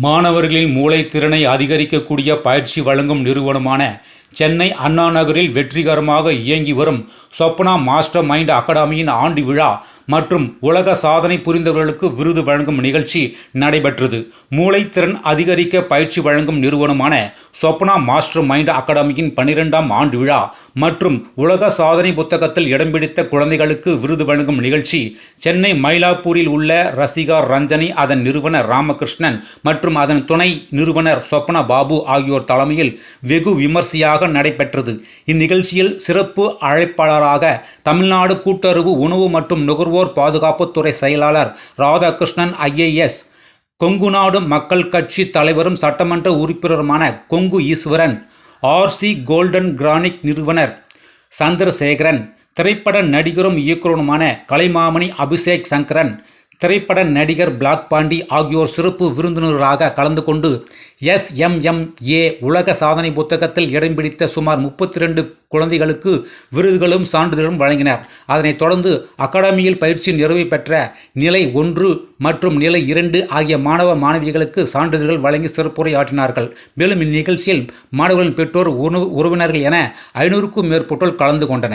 மாணவர்களின் மூளைத்திறனை அதிகரிக்கக்கூடிய பயிற்சி வழங்கும் நிறுவனமான சென்னை அண்ணா நகரில் வெற்றிகரமாக இயங்கி வரும் சொப்னா மாஸ்டர் மைண்ட் அகாடமியின் ஆண்டு விழா மற்றும் உலக சாதனை புரிந்தவர்களுக்கு விருது வழங்கும் நிகழ்ச்சி நடைபெற்றது. மூளைத்திறன் அதிகரிக்க பயிற்சி வழங்கும் நிறுவனமான சொப்னா மாஸ்டர் மைண்ட் அகாடமியின் பனிரெண்டாம் ஆண்டு விழா மற்றும் உலக சாதனை புத்தகத்தில் இடம் பிடித்த குழந்தைகளுக்கு விருது வழங்கும் நிகழ்ச்சி சென்னை மயிலாப்பூரில் உள்ள ரசிகா ரஞ்சனி அதன் நிறுவனர் ராமகிருஷ்ணன் மற்றும் அதன் துணை நிறுவனர் சொப்னா பாபு ஆகியோர் தலைமையில் வெகு விமர்சையாக நடைபெற்றது. இந்நிகழ்ச்சியில் சிறப்பு அழைப்பாளராக தமிழ்நாடு கூட்டுறவு உணவு மற்றும் நுகர்வோர் பாதுகாப்புத்துறை செயலாளர் ராதாகிருஷ்ணன் ஐஏஎஸ் கொங்கு நாடு மக்கள் கட்சி தலைவரும் சட்டமன்ற உறுப்பினருமான Kongu Eswaran RC golden granite நிறுவனர் சந்திரசேகரன் திரைப்பட நடிகரும் இயக்குனருமான கலைமாமணி அபிஷேக் சங்கரன் திரைப்பட நடிகர் பிளாக் பாண்டி ஆகியோர் சிறப்பு விருந்தினர்களாக கலந்து கொண்டு எஸ்எம்எம்ஏ உலக சாதனை புத்தகத்தில் இடம் பிடித்த சுமார் முப்பத்தி ரெண்டு குழந்தைகளுக்கு விருதுகளும் சான்றிதழும் வழங்கினர். அதனைத் தொடர்ந்து அகாடமியில் பயிற்சி நிறைவு பெற்ற நிலை ஒன்று மற்றும் நிலை இரண்டு ஆகிய மாணவ மாணவிகளுக்கு சான்றிதழ்கள் வழங்கி சிறப்புரையாற்றினார்கள். மேலும் இந்நிகழ்ச்சியில் மாணவர்களின் பெற்றோர் உணவு உறவினர்கள் என ஐநூறுக்கும் மேற்பட்டோர் கலந்து கொண்டனர்.